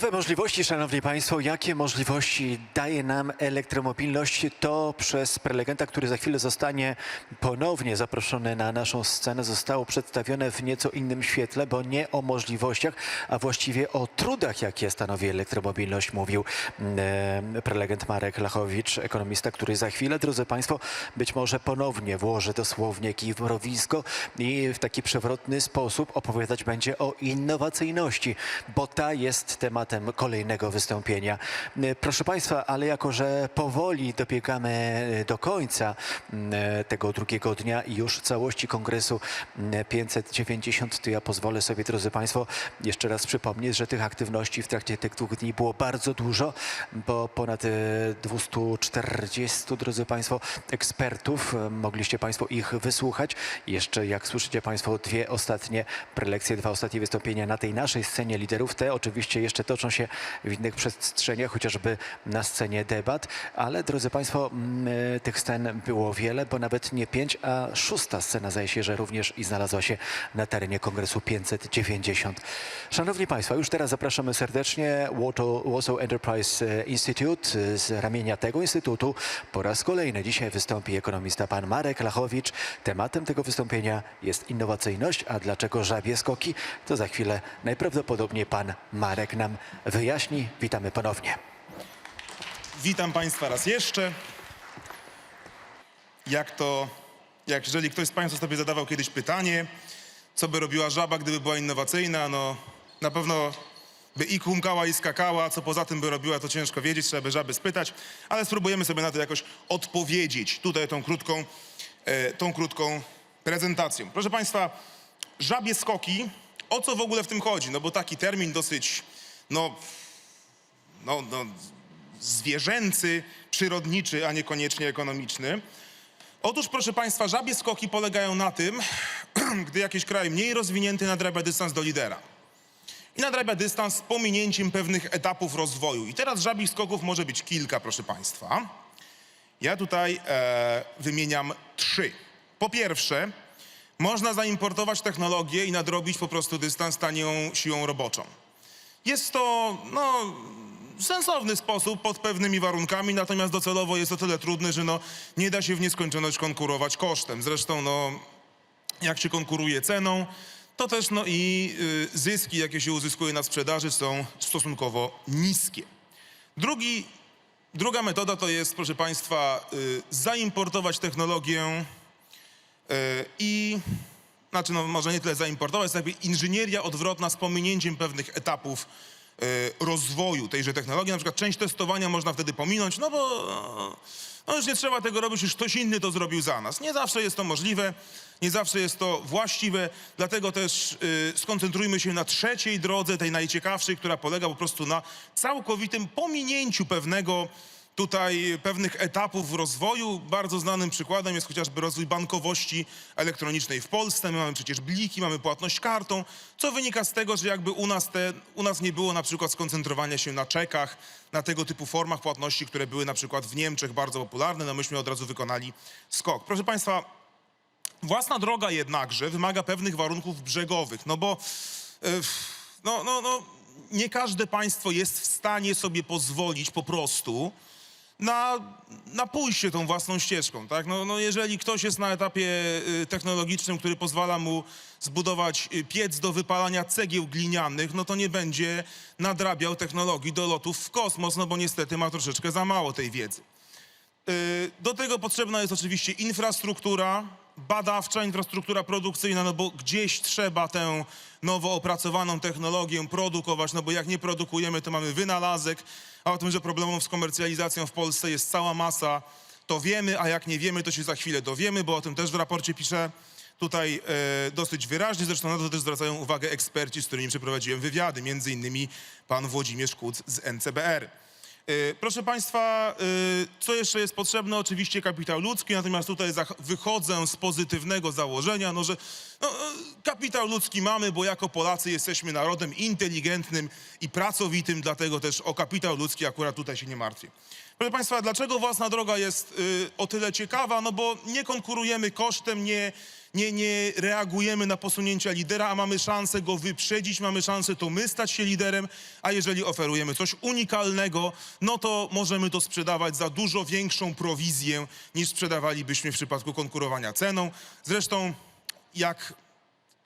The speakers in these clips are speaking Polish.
Nowe możliwości, Szanowni Państwo, jakie możliwości daje nam elektromobilność, to przez prelegenta, który za chwilę zostanie ponownie zaproszony na naszą scenę, zostało przedstawione w nieco innym świetle, bo nie o możliwościach, a właściwie o trudach, jakie stanowi elektromobilność, mówił e, prelegent Marek Lachowicz, ekonomista, który za chwilę, drodzy Państwo, być może ponownie włoży dosłownie kij w mrowisko i w taki przewrotny sposób opowiadać będzie o innowacyjności, bo ta jest tematem kolejnego wystąpienia. E, Proszę Państwa, ale jako, że powoli dobiegamy e, do końca m, e, tego drugiego dnia i już całości kongresu m, 590, to ja pozwolę sobie, drodzy Państwo, jeszcze raz przypomnieć, że tych aktywności w trakcie tych dwóch dni było bardzo dużo, bo ponad e, 240, drodzy Państwo, ekspertów, mogliście Państwo ich wysłuchać. Jeszcze, jak słyszycie Państwo, dwie ostatnie prelekcje, dwa ostatnie wystąpienia na tej naszej scenie liderów. Te oczywiście jeszcze toczą się w innych przestrzeniach, chociażby na scenie debat, ale drodzy Państwo, mm, e, tych scen było wiele, bo nawet nie pięć, a szósta scena zdaje się, że również i znalazła się na terenie Kongresu 590. Szanowni Państwo, już teraz zapraszamy serdecznie Warsaw Enterprise e, Institute. E, Z ramienia tego instytutu po raz kolejny dzisiaj wystąpi ekonomista pan Marek Lachowicz. Tematem tego wystąpienia jest innowacyjność, a dlaczego żabie skoki, to za chwilę najprawdopodobniej pan Marek nam wyjaśni. Witamy ponownie. Witam Państwa raz jeszcze. Jak to, jak jeżeli ktoś z Państwa sobie zadawał kiedyś pytanie, co by robiła żaba, gdyby była innowacyjna, no na pewno by i kumkała, i skakała, co poza tym by robiła, to ciężko wiedzieć, trzeba by żaby spytać, ale spróbujemy sobie na to jakoś odpowiedzieć tutaj tą krótką, e, tą krótką prezentacją. Proszę Państwa, żabie skoki, o co w ogóle w tym chodzi? No bo taki termin dosyć, no, no, no zwierzęcy, przyrodniczy, a niekoniecznie ekonomiczny. Otóż, proszę Państwa, żabie skoki polegają na tym, gdy jakiś kraj mniej rozwinięty nadrabia dystans do lidera. I nadrabia dystans z pominięciem pewnych etapów rozwoju. I teraz żabich skoków może być kilka, proszę Państwa. Ja tutaj e, wymieniam trzy. Po pierwsze, można zaimportować technologię i nadrobić po prostu dystans tanią siłą roboczą. Jest to, no, sensowny sposób pod pewnymi warunkami, natomiast docelowo jest to tyle trudne, że no, nie da się w nieskończoność konkurować kosztem. Zresztą, no, jak się konkuruje ceną, to też no, i y, zyski, jakie się uzyskuje na sprzedaży, są stosunkowo niskie. Drugi, druga metoda to jest, proszę Państwa, y, zaimportować technologię y, i znaczy no, może nie tyle zaimportować, jakby inżynieria odwrotna z pominięciem pewnych etapów e, rozwoju tejże technologii. Na przykład część testowania można wtedy pominąć, no bo no już nie trzeba tego robić, już ktoś inny to zrobił za nas. Nie zawsze jest to możliwe, nie zawsze jest to właściwe, dlatego też y, skoncentrujmy się na trzeciej drodze, tej najciekawszej, która polega po prostu na całkowitym pominięciu pewnego tutaj pewnych etapów rozwoju. Bardzo znanym przykładem jest chociażby rozwój bankowości elektronicznej w Polsce. My mamy przecież bliki, mamy płatność kartą, co wynika z tego, że jakby u nas, te, u nas nie było na przykład skoncentrowania się na czekach, na tego typu formach płatności, które były na przykład w Niemczech bardzo popularne, no myśmy od razu wykonali skok. Proszę Państwa, Własna droga jednakże wymaga pewnych warunków brzegowych, no bo e, no, no, no, nie każde państwo jest w stanie sobie pozwolić po prostu na, na pójście tą własną ścieżką. Tak? No, no jeżeli ktoś jest na etapie y, technologicznym, który pozwala mu zbudować y, piec do wypalania cegieł glinianych, no to nie będzie nadrabiał technologii do lotów w kosmos, no bo niestety ma troszeczkę za mało tej wiedzy. Y, Do tego potrzebna jest oczywiście infrastruktura badawcza, infrastruktura produkcyjna, no bo gdzieś trzeba tę nowo opracowaną technologię produkować, no bo jak nie produkujemy, to mamy wynalazek, a o tym, że problemów z komercjalizacją w Polsce jest cała masa, to wiemy, a jak nie wiemy, to się za chwilę dowiemy, bo o tym też w raporcie piszę tutaj e, dosyć wyraźnie, zresztą na to też zwracają uwagę eksperci, z którymi przeprowadziłem wywiady, między innymi pan Włodzimierz Kuc z NCBR. E, Proszę Państwa, e, co jeszcze jest potrzebne? Oczywiście kapitał ludzki, natomiast tutaj wychodzę z pozytywnego założenia, no, że no, e, kapitał ludzki mamy, bo jako Polacy jesteśmy narodem inteligentnym i pracowitym, dlatego też o kapitał ludzki akurat tutaj się nie martwię. Proszę Państwa, dlaczego własna droga jest y, o tyle ciekawa? No bo nie konkurujemy kosztem, nie, nie, nie reagujemy na posunięcia lidera, a mamy szansę go wyprzedzić, mamy szansę to my stać się liderem, a jeżeli oferujemy coś unikalnego, no to możemy to sprzedawać za dużo większą prowizję niż sprzedawalibyśmy w przypadku konkurowania ceną. Zresztą jak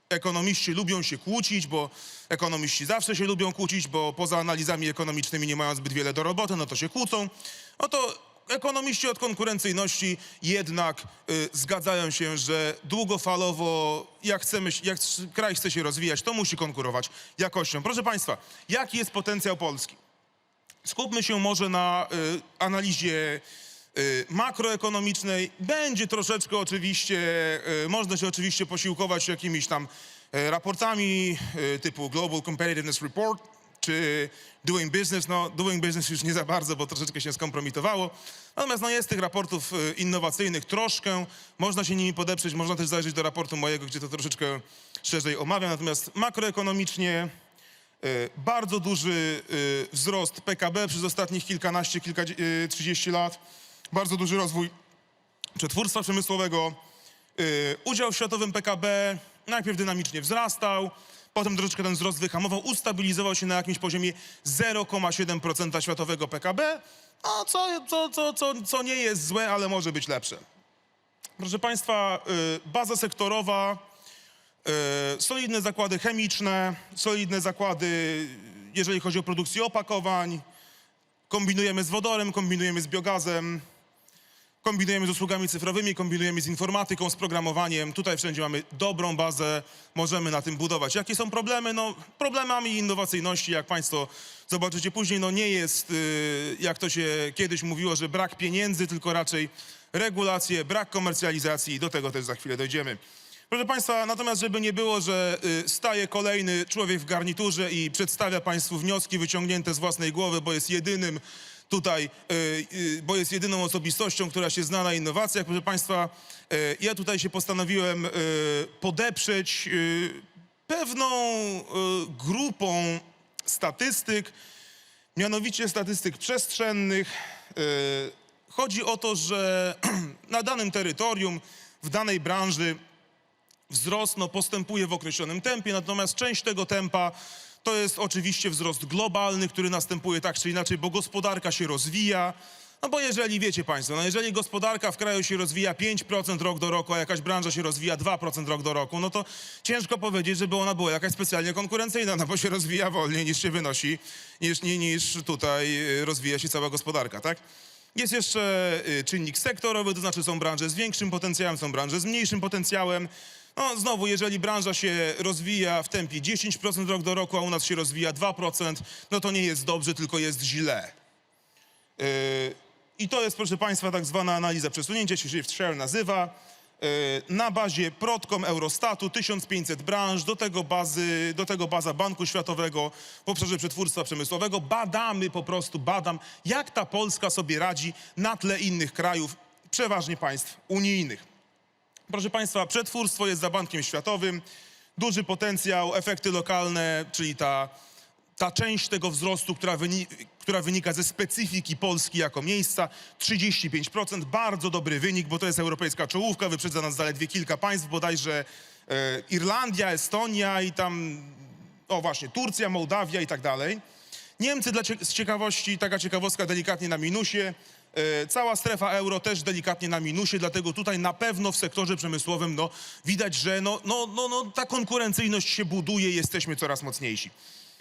ekonomiści lubią się kłócić, bo ekonomiści zawsze się lubią kłócić, bo poza analizami ekonomicznymi nie mają zbyt wiele do roboty, no to się kłócą. No to ekonomiści od konkurencyjności jednak y, zgadzają się, że długofalowo, jak, chcemy, jak kraj chce się rozwijać, to musi konkurować jakością. Proszę Państwa, jaki jest potencjał Polski? Skupmy się może na y, analizie y, makroekonomicznej. Będzie troszeczkę oczywiście, y, można się oczywiście posiłkować jakimiś tam y, raportami typu Global Competitiveness Report czy Doing Business. No, Doing Business już nie za bardzo, bo troszeczkę się skompromitowało. Natomiast no, jest tych raportów y, innowacyjnych troszkę. Można się nimi podeprzeć, można też zajrzeć do raportu mojego, gdzie to troszeczkę szerzej omawiam. Natomiast makroekonomicznie E, Bardzo duży e, wzrost PKB przez ostatnich kilkanaście, kilka, e, 30 lat. Bardzo duży rozwój przetwórstwa przemysłowego. Udział w światowym PKB najpierw dynamicznie wzrastał, potem troszeczkę ten wzrost wyhamował, ustabilizował się na jakimś poziomie 0,7% światowego PKB, a co, co, co, co, co nie jest złe, ale może być lepsze. Proszę Państwa, e, baza sektorowa, E, solidne zakłady chemiczne, solidne zakłady, jeżeli chodzi o produkcję opakowań. Kombinujemy z wodorem, kombinujemy z biogazem, kombinujemy z usługami cyfrowymi, kombinujemy z informatyką, z programowaniem. Tutaj wszędzie mamy dobrą bazę, możemy na tym budować. Jakie są problemy? No, problemami innowacyjności, jak Państwo zobaczycie później, no nie jest, y, jak to się kiedyś mówiło, że brak pieniędzy, tylko raczej regulacje, brak komercjalizacji i do tego też za chwilę dojdziemy. Proszę Państwa, natomiast żeby nie było, że y, staje kolejny człowiek w garniturze i przedstawia Państwu wnioski wyciągnięte z własnej głowy, bo jest jedynym tutaj, y, y, bo jest jedyną osobistością, która się zna na innowacjach. Proszę Państwa, ja tutaj się postanowiłem podeprzeć pewną grupą statystyk, mianowicie statystyk przestrzennych. Chodzi o to, że na danym terytorium, w danej branży wzrost no, postępuje w określonym tempie, natomiast część tego tempa to jest oczywiście wzrost globalny, który następuje tak czy inaczej, bo gospodarka się rozwija. No bo jeżeli, wiecie Państwo, no jeżeli gospodarka w kraju się rozwija 5% rok do roku, a jakaś branża się rozwija 2% rok do roku, no to ciężko powiedzieć, żeby ona była jakaś specjalnie konkurencyjna, no bo się rozwija wolniej niż się wynosi, niż, ni- niż tutaj y, rozwija się cała gospodarka, tak? Jest jeszcze y, czynnik sektorowy, to znaczy są branże z większym potencjałem, są branże z mniejszym potencjałem. No znowu, jeżeli branża się rozwija w tempie 10% rok do roku, a u nas się rozwija 2%, no to nie jest dobrze, tylko jest źle. Yy, I to jest, proszę Państwa, tak zwana analiza przesunięcia, się Shift Share nazywa. Yy, Na bazie Protcom Eurostatu 1500 branż, do tego, bazy, do tego baza Banku Światowego w obszarze przetwórstwa przemysłowego. Badamy po prostu, badam, jak ta Polska sobie radzi na tle innych krajów, przeważnie państw unijnych. Proszę Państwa, przetwórstwo jest za Bankiem Światowym. Duży potencjał, efekty lokalne, czyli ta, ta część tego wzrostu, która, wyni która wynika ze specyfiki Polski jako miejsca, 35%. Bardzo dobry wynik, bo to jest europejska czołówka, wyprzedza nas zaledwie kilka państw, bodajże e, Irlandia, Estonia i tam, o właśnie, Turcja, Mołdawia i tak dalej. Niemcy dla cie z ciekawości, taka ciekawostka delikatnie na minusie. E, Cała strefa euro też delikatnie na minusie, dlatego tutaj na pewno w sektorze przemysłowym no, widać, że no, no, no, no, ta konkurencyjność się buduje, jesteśmy coraz mocniejsi.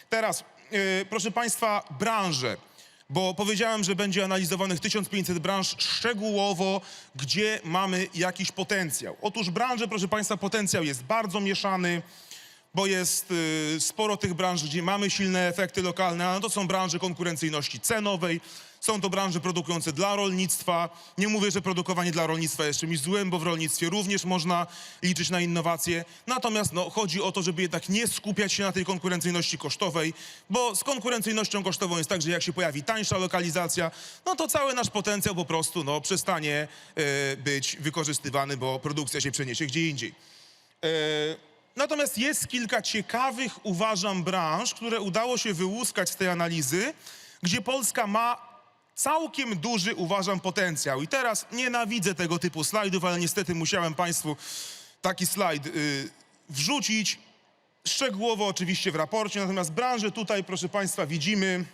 Teraz, e, proszę Państwa, branże, bo powiedziałem, że będzie analizowanych 1500 branż szczegółowo, gdzie mamy jakiś potencjał. Otóż branże, proszę Państwa, potencjał jest bardzo mieszany bo jest y, sporo tych branż, gdzie mamy silne efekty lokalne, ale to są branże konkurencyjności cenowej, są to branże produkujące dla rolnictwa. Nie mówię, że produkowanie dla rolnictwa jest czymś złym, bo w rolnictwie również można liczyć na innowacje. Natomiast no, chodzi o to, żeby jednak nie skupiać się na tej konkurencyjności kosztowej, bo z konkurencyjnością kosztową jest tak, że jak się pojawi tańsza lokalizacja, no to cały nasz potencjał po prostu no, przestanie e, być wykorzystywany, bo produkcja się przeniesie gdzie indziej. E, Natomiast jest kilka ciekawych, uważam, branż, które udało się wyłuskać z tej analizy, gdzie Polska ma całkiem duży, uważam, potencjał. I teraz nienawidzę tego typu slajdów, ale niestety musiałem Państwu taki slajd y, wrzucić. Szczegółowo oczywiście w raporcie, natomiast branżę tutaj, proszę Państwa, widzimy,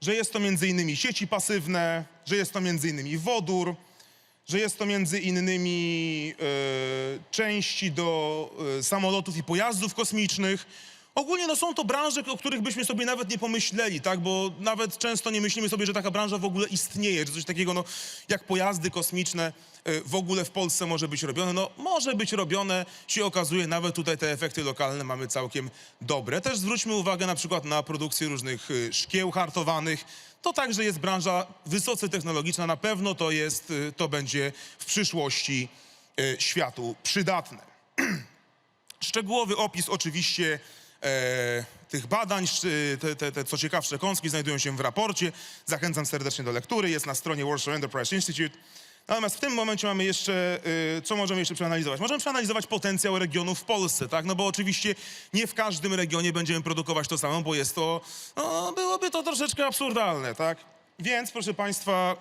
że jest to innymi sieci pasywne, że jest to innymi wodór, że jest to między innymi e, części do e, samolotów i pojazdów kosmicznych. Ogólnie no, są to branże, o których byśmy sobie nawet nie pomyśleli, tak? Bo nawet często nie myślimy sobie, że taka branża w ogóle istnieje, że coś takiego no, jak pojazdy kosmiczne e, w ogóle w Polsce może być robione. No może być robione, się okazuje, nawet tutaj te efekty lokalne mamy całkiem dobre. Też zwróćmy uwagę na przykład na produkcję różnych e, szkieł hartowanych. To także jest branża wysoce technologiczna, na pewno to jest, e, to będzie w przyszłości e, światu przydatne. Szczegółowy opis oczywiście e, tych badań, sz- te, te, te co ciekawsze kąski znajdują się w raporcie. Zachęcam serdecznie do lektury, jest na stronie Warsaw Enterprise Institute. Natomiast w tym momencie mamy jeszcze, e, co możemy jeszcze przeanalizować? Możemy przeanalizować potencjał regionów w Polsce, tak? No bo oczywiście nie w każdym regionie będziemy produkować to samo, bo jest to, no, byłoby to troszeczkę absurdalne, tak? Więc, proszę Państwa,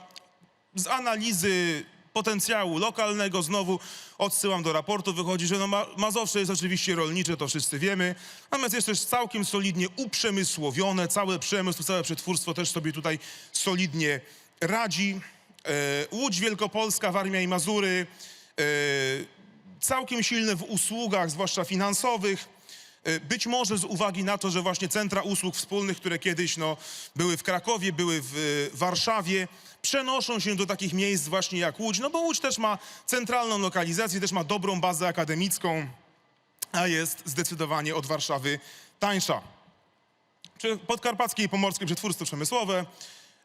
z analizy potencjału lokalnego znowu odsyłam do raportu. Wychodzi, że no Ma Mazowsze jest oczywiście rolnicze, to wszyscy wiemy. Natomiast jest też całkiem solidnie uprzemysłowione. Cały przemysł, całe przetwórstwo też sobie tutaj solidnie radzi. E, Łódź Wielkopolska, Warmia i Mazury. E, całkiem silne w usługach, zwłaszcza finansowych. E, Być może z uwagi na to, że właśnie centra usług wspólnych, które kiedyś no, były w Krakowie, były w Warszawie, przenoszą się do takich miejsc właśnie jak Łódź, no bo Łódź też ma centralną lokalizację, też ma dobrą bazę akademicką, a jest zdecydowanie od Warszawy tańsza. Podkarpackie i pomorskie przetwórstwo przemysłowe.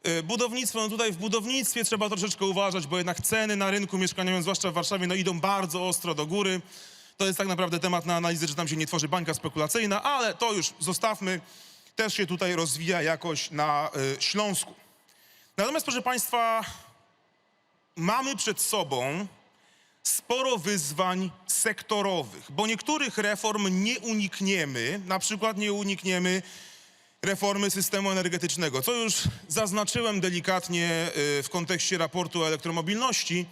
E, Budownictwo, no tutaj w budownictwie trzeba troszeczkę uważać, bo jednak ceny na rynku mieszkaniowym, zwłaszcza w Warszawie, no idą bardzo ostro do góry. To jest tak naprawdę temat na analizę, czy tam się nie tworzy bańka spekulacyjna, ale to już zostawmy. Też się tutaj rozwija jakoś na y, Śląsku. Natomiast, proszę Państwa, mamy przed sobą sporo wyzwań sektorowych, bo niektórych reform nie unikniemy, na przykład nie unikniemy reformy systemu energetycznego, co już zaznaczyłem delikatnie y, w kontekście raportu o elektromobilności,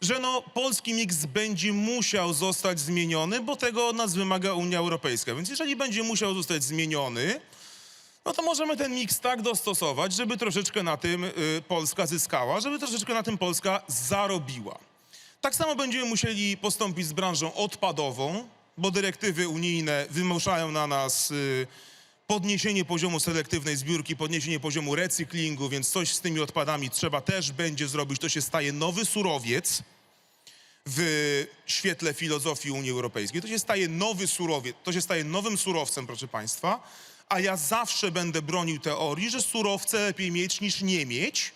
że no, polski miks będzie musiał zostać zmieniony, bo tego od nas wymaga Unia Europejska. Więc jeżeli będzie musiał zostać zmieniony, no to możemy ten miks tak dostosować, żeby troszeczkę na tym y, Polska zyskała, żeby troszeczkę na tym Polska zarobiła. Tak samo będziemy musieli postąpić z branżą odpadową, bo dyrektywy unijne wymuszają na nas y, podniesienie poziomu selektywnej zbiórki, podniesienie poziomu recyklingu, więc coś z tymi odpadami trzeba też będzie zrobić. To się staje nowy surowiec w świetle filozofii Unii Europejskiej. To się staje nowy surowiec, to się staje nowym surowcem, proszę Państwa, a ja zawsze będę bronił teorii, że surowce lepiej mieć niż nie mieć,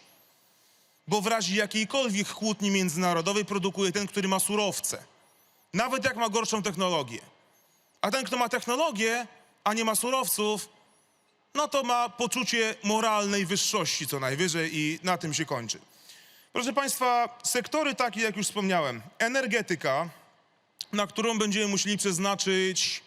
bo w razie jakiejkolwiek kłótni międzynarodowej produkuje ten, który ma surowce. Nawet jak ma gorszą technologię. A ten, kto ma technologię, a nie ma surowców, no to ma poczucie moralnej wyższości co najwyżej i na tym się kończy. Proszę Państwa, sektory takie, jak już wspomniałem, energetyka, na którą będziemy musieli przeznaczyć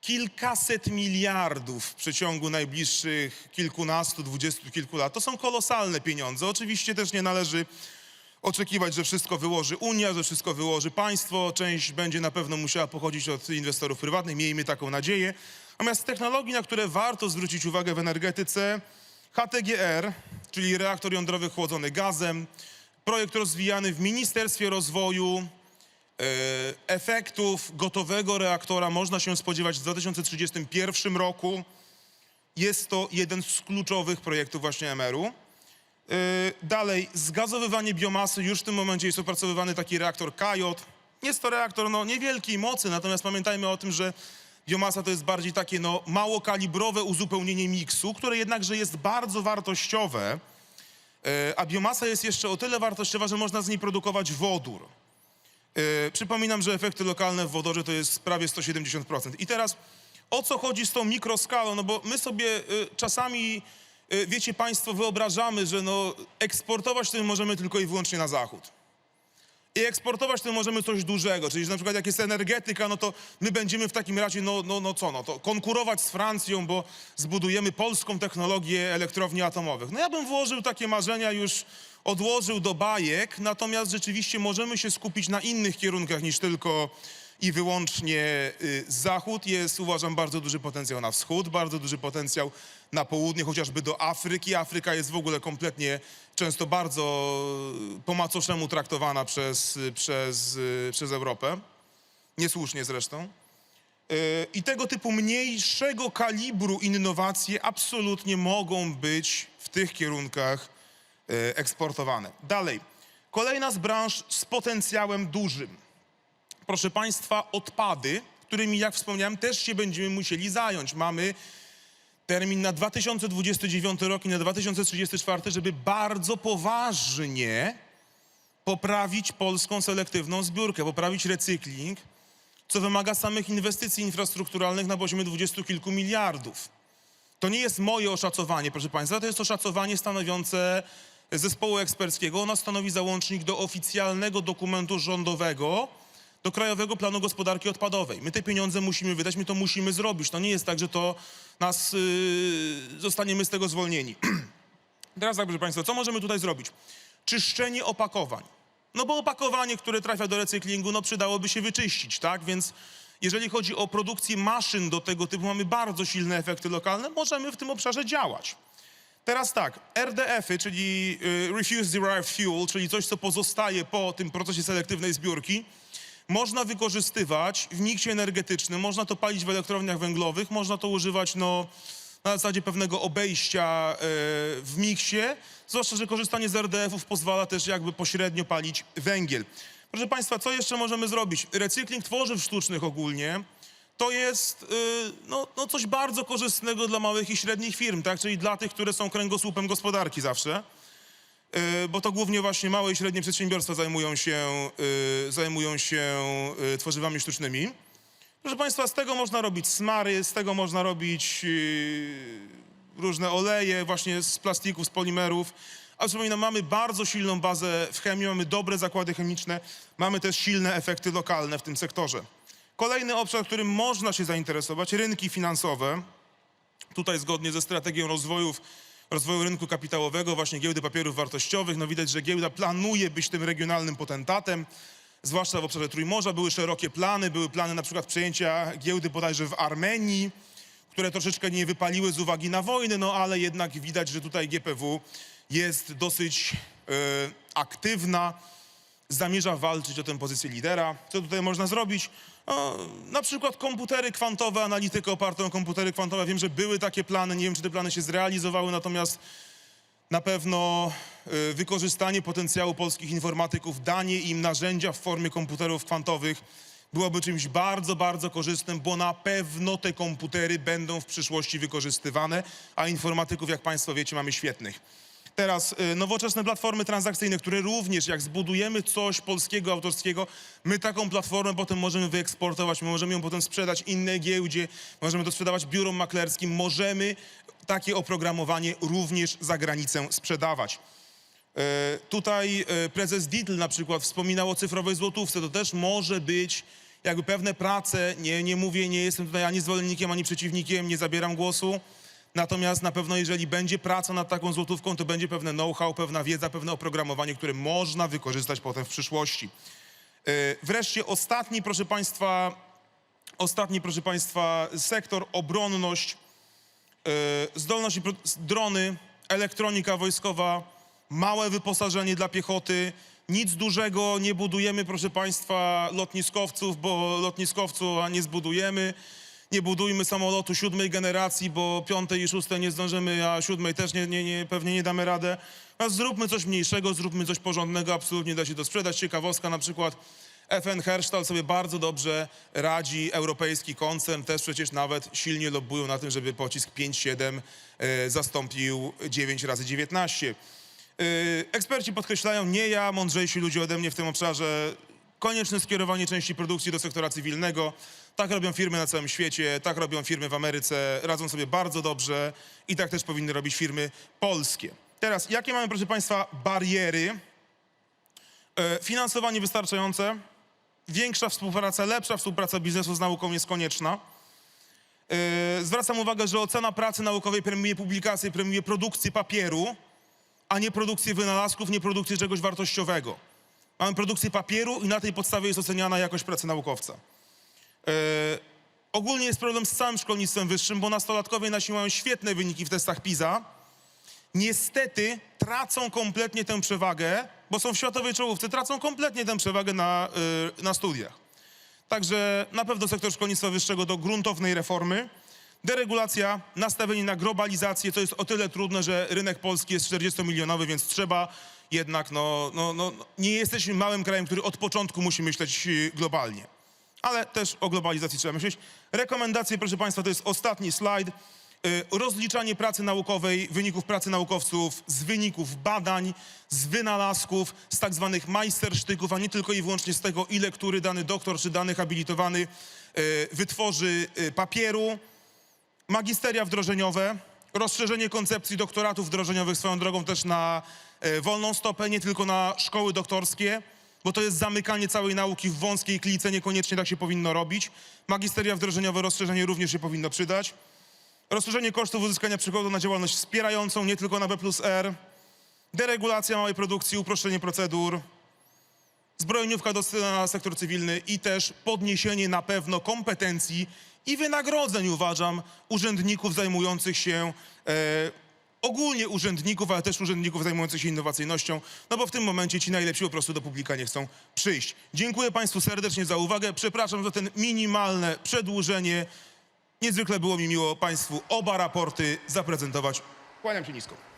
kilkaset miliardów w przeciągu najbliższych kilkunastu, dwudziestu kilku lat. To są kolosalne pieniądze. Oczywiście też nie należy oczekiwać, że wszystko wyłoży Unia, że wszystko wyłoży państwo. Część będzie na pewno musiała pochodzić od inwestorów prywatnych, miejmy taką nadzieję. Natomiast technologii, na które warto zwrócić uwagę w energetyce, HTGR, czyli reaktor jądrowy chłodzony gazem, projekt rozwijany w Ministerstwie Rozwoju, E, efektów gotowego reaktora można się spodziewać w 2031 roku. Jest to jeden z kluczowych projektów właśnie MR-u. E, Dalej, zgazowywanie biomasy. Już w tym momencie jest opracowywany taki reaktor Kajot. Jest to reaktor no, niewielkiej mocy, natomiast pamiętajmy o tym, że biomasa to jest bardziej takie no, małokalibrowe uzupełnienie miksu, które jednakże jest bardzo wartościowe. E, A biomasa jest jeszcze o tyle wartościowa, że można z niej produkować wodór. E, przypominam, że efekty lokalne w wodorze to jest prawie 170%. I teraz o co chodzi z tą mikroskalą? No bo my sobie e, czasami, wiecie Państwo, wyobrażamy, że no, eksportować to my możemy tylko i wyłącznie na zachód. I eksportować to możemy coś dużego, czyli na przykład jak jest energetyka, no to my będziemy w takim razie, no, no, no co, no to konkurować z Francją, bo zbudujemy polską technologię elektrowni atomowych. No ja bym włożył takie marzenia już, odłożył do bajek, natomiast rzeczywiście możemy się skupić na innych kierunkach niż tylko i wyłącznie y, zachód. Jest, uważam, bardzo duży potencjał na wschód, bardzo duży potencjał na południe, chociażby do Afryki. Afryka jest w ogóle kompletnie, często bardzo y, po macoszemu traktowana przez, y, przez, przez Europę. Niesłusznie zresztą. I tego typu mniejszego kalibru innowacje absolutnie mogą być w tych kierunkach eksportowane. Dalej. Kolejna z branż z potencjałem dużym proszę Państwa, odpady, którymi, jak wspomniałem, też się będziemy musieli zająć. Mamy termin na 2029 rok i na 2034, żeby bardzo poważnie poprawić polską selektywną zbiórkę, poprawić recykling, co wymaga samych inwestycji infrastrukturalnych na poziomie dwudziestu kilku miliardów. To nie jest moje oszacowanie, proszę Państwa, to jest oszacowanie stanowiące zespołu eksperckiego. Ono stanowi załącznik do oficjalnego dokumentu rządowego, do Krajowego Planu Gospodarki Odpadowej. My te pieniądze musimy wydać, my to musimy zrobić. To nie jest tak, że to nas, yy, zostaniemy z tego zwolnieni. Teraz tak, proszę Państwa, co możemy tutaj zrobić? Czyszczenie opakowań. No bo opakowanie, które trafia do recyklingu, no przydałoby się wyczyścić, tak? Więc jeżeli chodzi o produkcję maszyn do tego typu, mamy bardzo silne efekty lokalne, możemy w tym obszarze działać. Teraz tak, RDF-y, czyli y, Refuse Derived Fuel, czyli coś, co pozostaje po tym procesie selektywnej zbiórki, można wykorzystywać w miksie energetycznym, można to palić w elektrowniach węglowych, można to używać no, na zasadzie pewnego obejścia y, w miksie, zwłaszcza, że korzystanie z RDF-ów pozwala też jakby pośrednio palić węgiel. Proszę Państwa, co jeszcze możemy zrobić? Recykling tworzyw sztucznych ogólnie to jest y, no, no coś bardzo korzystnego dla małych i średnich firm, tak? czyli dla tych, które są kręgosłupem gospodarki zawsze. Y, bo to głównie właśnie małe i średnie przedsiębiorstwa zajmują się, y, zajmują się y, tworzywami sztucznymi. Proszę Państwa, z tego można robić smary, z tego można robić różne oleje właśnie z plastików, z polimerów. A przypominam, mamy bardzo silną bazę w chemii, mamy dobre zakłady chemiczne, mamy też silne efekty lokalne w tym sektorze. Kolejny obszar, którym można się zainteresować, rynki finansowe. Tutaj zgodnie ze strategią rozwojów, rozwoju rynku kapitałowego, właśnie giełdy papierów wartościowych, no widać, że giełda planuje być tym regionalnym potentatem, zwłaszcza w obszarze Trójmorza. Były szerokie plany, były plany na przykład przejęcia giełdy bodajże w Armenii, które troszeczkę nie wypaliły z uwagi na wojnę, no ale jednak widać, że tutaj GPW jest dosyć e, aktywna, zamierza walczyć o tę pozycję lidera. Co tutaj można zrobić? O, na przykład komputery kwantowe, analitykę opartą o komputery kwantowe. Wiem, że były takie plany, nie wiem, czy te plany się zrealizowały, natomiast na pewno y, wykorzystanie potencjału polskich informatyków, danie im narzędzia w formie komputerów kwantowych byłoby czymś bardzo, bardzo korzystnym, bo na pewno te komputery będą w przyszłości wykorzystywane, a informatyków, jak Państwo wiecie, mamy świetnych. Teraz y, nowoczesne platformy transakcyjne, które również jak zbudujemy coś polskiego, autorskiego, my taką platformę potem możemy wyeksportować, my możemy ją potem sprzedać innej giełdzie, możemy to sprzedawać biurom maklerskim, możemy takie oprogramowanie również za granicę sprzedawać. E, Tutaj e, prezes Dietl na przykład wspominał o cyfrowej złotówce. To też może być jakby pewne prace. Nie, nie mówię, nie jestem tutaj ani zwolennikiem, ani przeciwnikiem, nie zabieram głosu. Natomiast na pewno jeżeli będzie praca nad taką złotówką, to będzie pewne know-how, pewna wiedza, pewne oprogramowanie, które można wykorzystać potem w przyszłości. E, Wreszcie ostatni, proszę Państwa, ostatni, proszę Państwa, sektor obronność. E, zdolność i drony, elektronika wojskowa, małe wyposażenie dla piechoty. Nic dużego nie budujemy, proszę Państwa, lotniskowców, bo lotniskowcu a nie zbudujemy. Nie budujmy samolotu siódmej generacji, bo piątej i szóstej nie zdążymy, a siódmej też nie, nie, nie, pewnie nie damy radę. A zróbmy coś mniejszego, zróbmy coś porządnego, absolutnie da się to sprzedać. Ciekawostka na przykład FN Hersztal sobie bardzo dobrze radzi, europejski koncern, też przecież nawet silnie lobbują na tym, żeby pocisk 5-7 e, zastąpił 9 razy 19. E, Eksperci podkreślają, nie ja, mądrzejsi ludzie ode mnie w tym obszarze, konieczne skierowanie części produkcji do sektora cywilnego. Tak robią firmy na całym świecie, tak robią firmy w Ameryce, radzą sobie bardzo dobrze i tak też powinny robić firmy polskie. Teraz, jakie mamy, proszę Państwa, bariery E, Finansowanie wystarczające, większa współpraca, lepsza współpraca biznesu z nauką jest konieczna. E, Zwracam uwagę, że ocena pracy naukowej premiuje publikację, premiuje produkcję papieru, a nie produkcję wynalazków, nie produkcję czegoś wartościowego. Mamy produkcję papieru i na tej podstawie jest oceniana jakość pracy naukowca. E, ogólnie jest problem z całym szkolnictwem wyższym, bo nastolatkowie nasi mają świetne wyniki w testach PISA. Niestety tracą kompletnie tę przewagę, bo są w światowej czołówce, tracą kompletnie tę przewagę na, y, na studiach. Także na pewno sektor szkolnictwa wyższego do gruntownej reformy. Deregulacja, nastawienie na globalizację, to jest o tyle trudne, że rynek polski jest 40-milionowy, więc trzeba jednak, no, no, no, nie jesteśmy małym krajem, który od początku musi myśleć y, globalnie. Ale też o globalizacji trzeba myśleć. Rekomendacje, proszę Państwa, to jest ostatni slajd. Y, Rozliczanie pracy naukowej, wyników pracy naukowców z wyników badań, z wynalazków, z tak zwanych majstersztyków, a nie tylko i wyłącznie z tego, ile który dany doktor czy dany habilitowany y, wytworzy y, papieru. Magisteria wdrożeniowe, rozszerzenie koncepcji doktoratów wdrożeniowych swoją drogą też na wolną stopę, nie tylko na szkoły doktorskie, bo to jest zamykanie całej nauki w wąskiej klice, niekoniecznie tak się powinno robić. Magisteria wdrożeniowe, rozszerzenie również się powinno przydać. Rozszerzenie kosztów uzyskania przychodu na działalność wspierającą, nie tylko na B plus R. Deregulacja małej produkcji, uproszczenie procedur. Zbrojeniówka na sektor cywilny i też podniesienie na pewno kompetencji i wynagrodzeń, uważam, urzędników zajmujących się, e, ogólnie urzędników, ale też urzędników zajmujących się innowacyjnością, no bo w tym momencie ci najlepsi po prostu do publika nie chcą przyjść. Dziękuję Państwu serdecznie za uwagę. Przepraszam za ten minimalne przedłużenie. Niezwykle było mi miło Państwu oba raporty zaprezentować. Kłaniam się nisko.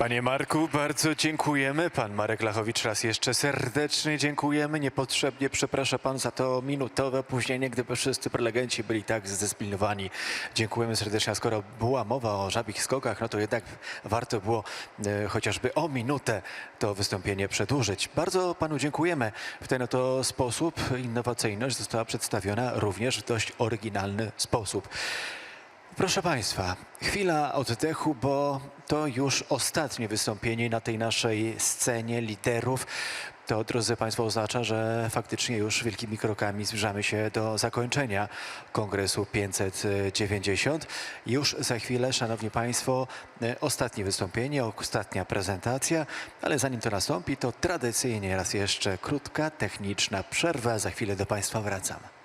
Panie Marku, bardzo dziękujemy. Pan Marek Lachowicz raz jeszcze serdecznie dziękujemy. Niepotrzebnie przepraszam pan za to minutowe opóźnienie, gdyby wszyscy prelegenci byli tak zdyscyplinowani. Dziękujemy serdecznie. A skoro była mowa o żabich skokach, no to jednak warto było e, chociażby o minutę to wystąpienie przedłużyć. Bardzo panu dziękujemy. W ten oto sposób innowacyjność została przedstawiona również w dość oryginalny sposób. Proszę Państwa, chwila oddechu, bo to już ostatnie wystąpienie na tej naszej scenie liderów. To, drodzy Państwo, oznacza, że faktycznie już wielkimi krokami zbliżamy się do zakończenia Kongresu 590. Już za chwilę, Szanowni Państwo, e, ostatnie wystąpienie, ostatnia prezentacja, ale zanim to nastąpi, to tradycyjnie raz jeszcze krótka, techniczna przerwa. Za chwilę do Państwa wracam.